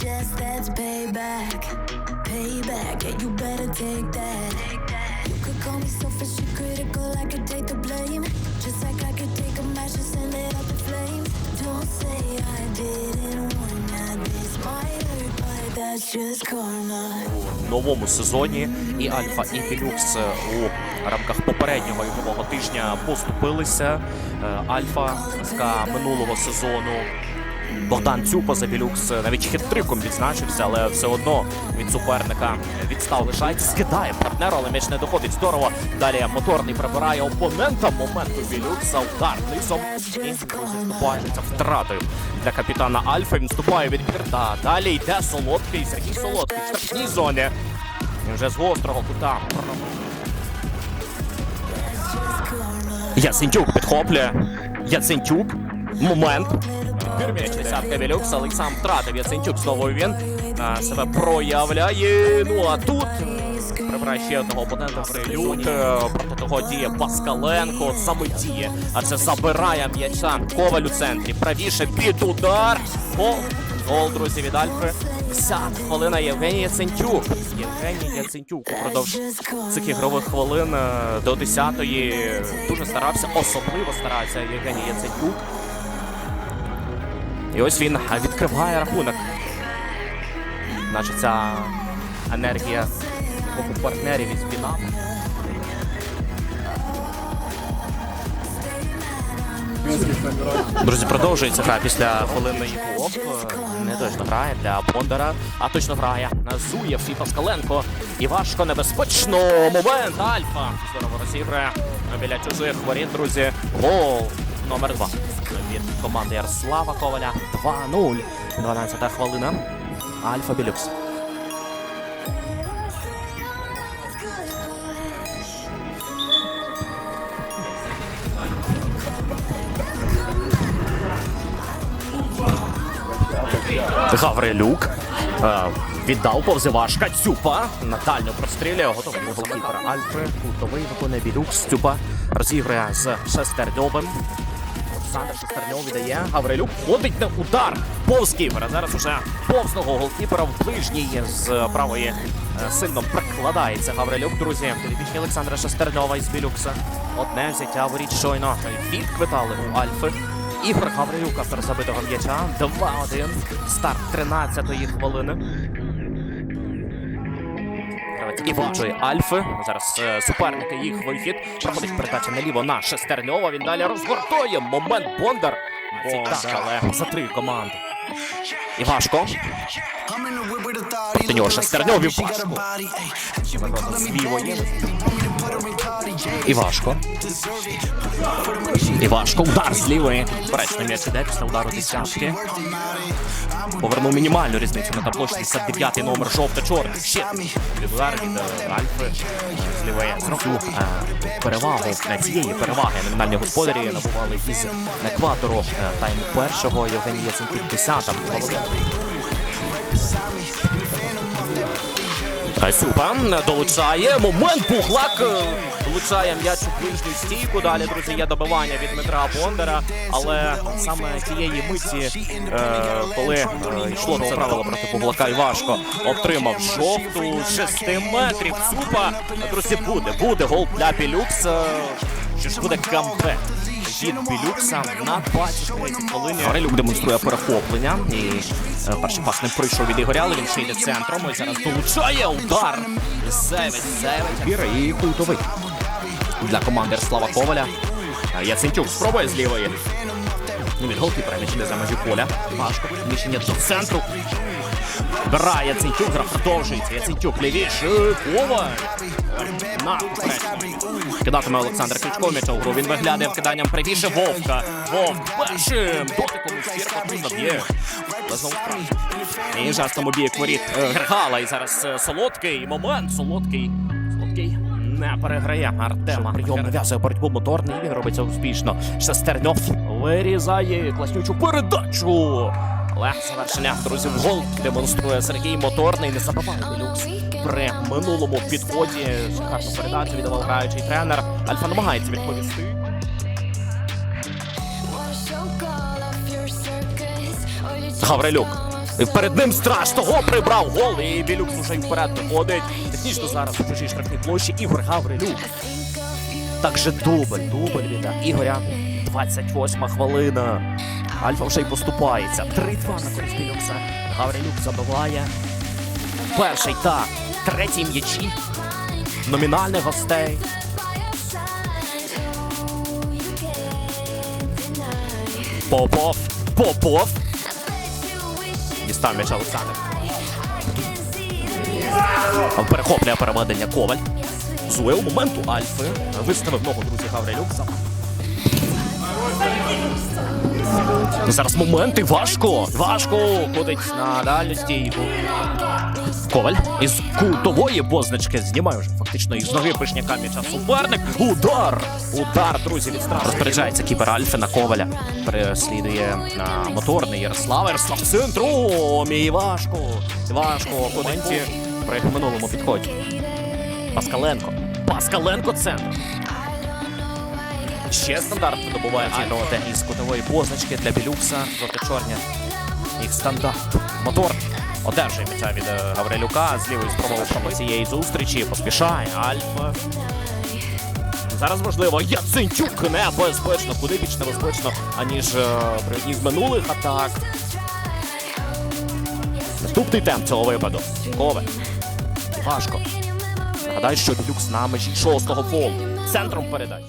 Just that's payback, payback. Yeah, you better take that. You could call me selfish and critical. I could take the blame, just like I could take a match and send it up the flame. Don't say I didn't want ya. This might hurt, but that's just karma. у новому сезоні. І Альфа, і Білюкс е, у рамках попереднього ігрового тижня поступилися. Е, Альфа з минулого сезону. Богдан Цюпа за Білюкс е, навіть хитриком відзначився, але все одно від суперника відстав лишається, скидає партнеру, але м'яч не доходить здорово. Далі моторний прибирає опонента. Момент Білюкса, удар низом. І вступається втратою для капітана Альфа. Він вступає у відбір. Та далі йде Солодкий, Сергій Солодкий в штрафній зоні. І вже з гострого кута. Яцентюк підхоплює. Яцентюк. Момент. Відбір. Десятка Білюкс, але сам втратив Яцентюк. Знову він а, себе проявляє. Ну а тут е, прибирає ще одного опонента прилюд. Е, Проти того діє Паскаленко. Саме діє. А це забирає м'яча. Коваль у центрі. Правіше під удар. Гол. Гол, друзі, від Альфи. 10 хвилина Євгеній Яцентюк. Євгеній Яцентюк упродовж цих ігрових хвилин е, до 10-ї дуже старався, особливо старався Євгеній Яцентюк. І ось він відкриває рахунок. Наче ця енергія боку партнерів із Біна. Друзі, продовжується гра після хвилинної блок. Не точно грає для Бондара, а точно грає Зуєв і Паскаленко. І важко небезпечно. Момент Альфа. Здорово розіграє біля чужих воріт, друзі. Гол номер два команди Ярослава Коваля. 2-0. 12 хвилина. Альфа Білюкс. Гаврилюк. Е, віддав повзивашка. Цюпа. На дальню прострілює. Готовий голкіпера Альфи. Кутовий виконує Білюкс. Цюпа розігрує з Шестерньовим. Олександр Шестерньов віддає. Гаврилюк ходить на удар. Повз кіпера. Зараз уже повзного голкіпера в ближній з правої е, сильно прикладається Гаврилюк. Друзі, підопічні Олександра Шестерньова із Білюкса. Одне взяття воріт щойно відквитали у Альфи. Ігор Гаврилюк, автор забитого м'яча. 2-1. Старт 13-ї хвилини. Гравець Івачої Альфи. Зараз е, суперники їх вихід. Проходить передача наліво на Шестерньова. Він далі розгортує. Момент Бондар. Бондар, але за три команди. Івашко. Проти нього Шестерньов і Важко. Свій воєнний. Івашко. Івашко. Удар з лівої. Перечний м'яч іде після удару десятки. Повернув мінімальну різницю на табло 69-й номер жовто-чорний. Ще Лівар від е, Альфи з лівої. Зробив е, перевагу на цієї переваги номінальні господарі набували із екватору е, тайму першого. Євгенія Яценків 10 Кайсупа долучає. Момент Пухлак е, долучає м'яч у ближню стійку. Далі, друзі, є добивання від Дмитра Бондара. Але саме тієї миті, е, коли е, йшло це правило проти Пухлака і важко, отримав жовту з 6 метрів. Супа. Друзі, буде, буде гол для Білюкса. Що ж буде камбек від Білюкса на 23 хвилині. Горелюк демонструє перехоплення. І е, перший пас не пройшов від Ігоря, але він ще йде центром. І зараз долучає удар. Зевець, зевець. Біра і культовий. Для команди Слава Коваля. Е, Яцентюк спробує з лівої. Ну, від голкіпера м'яч за межі поля. Важко. Зміщення до центру. Бирає Яцентюк, гра продовжується. Яцентюк лівіше. Коваль. На. Кидатиме Олександр Кличко м'яча гру. Він виглядає вкиданням правіше Вовка. Вовк першим. Дотиком у стірку тут заб'є. І жестом обіє воріт е, І зараз е, Солодкий. Момент. Солодкий. Не переграє Артема. Прийом нав'язує боротьбу моторний. Він робить це успішно. Шестерньов вирізає класнючу передачу. Але завершення, друзі, в гол демонструє Сергій Моторний. Не забиває Белюкс при минулому підході. Шикарну передачу віддавав граючий тренер. Альфа намагається відповісти. Гаврилюк. Перед ним страж того прибрав гол. І Білюкс уже й вперед виходить. Технічно зараз у чужій штрафній площі Ігор Гаврилюк. Так же дубль, дубль від Ігоря. 28 хвилина. Альфа вже й поступається. 3-2 на користь Білюкса. Гаврилюк забиває. Перший та третій м'ячі. Номінальних гостей. Попов. Попов. Дістав м'яч Олександр. Перехоплює переведення Коваль. З УЕЛ моменту Альфи. Виставив ногу, друзі, Гаврилюк. За- Зараз моменти важко. Важко. Ходить на дальню стійку. Коваль із кутової позначки знімає вже фактично із ноги пишняка м'яча суперник. Удар! Удар, друзі, від стражу. Розпоряджається кіпер Альфи на Коваля. Переслідує на моторний Ярослав. Ярослав центру. Мій важко. Важко. Моменті при минулому підході. Паскаленко. Паскаленко центр. Ще стандарт видобуває Альроте із кутової позначки для Білюкса. Жовто-чорні. Їх стандарт. Мотор. Одержує м'яча від е, Гаврилюка. З лівої спробував цієї зустрічі. Поспішає. Альфа. Зараз можливо Яцинчук небезпечно, куди більш небезпечно, аніж е, при одній з минулих атак. Наступний темп цього випаду. Кове. Важко. Нагадаю, що Білюкс на межі шостого фолу. Центром передач.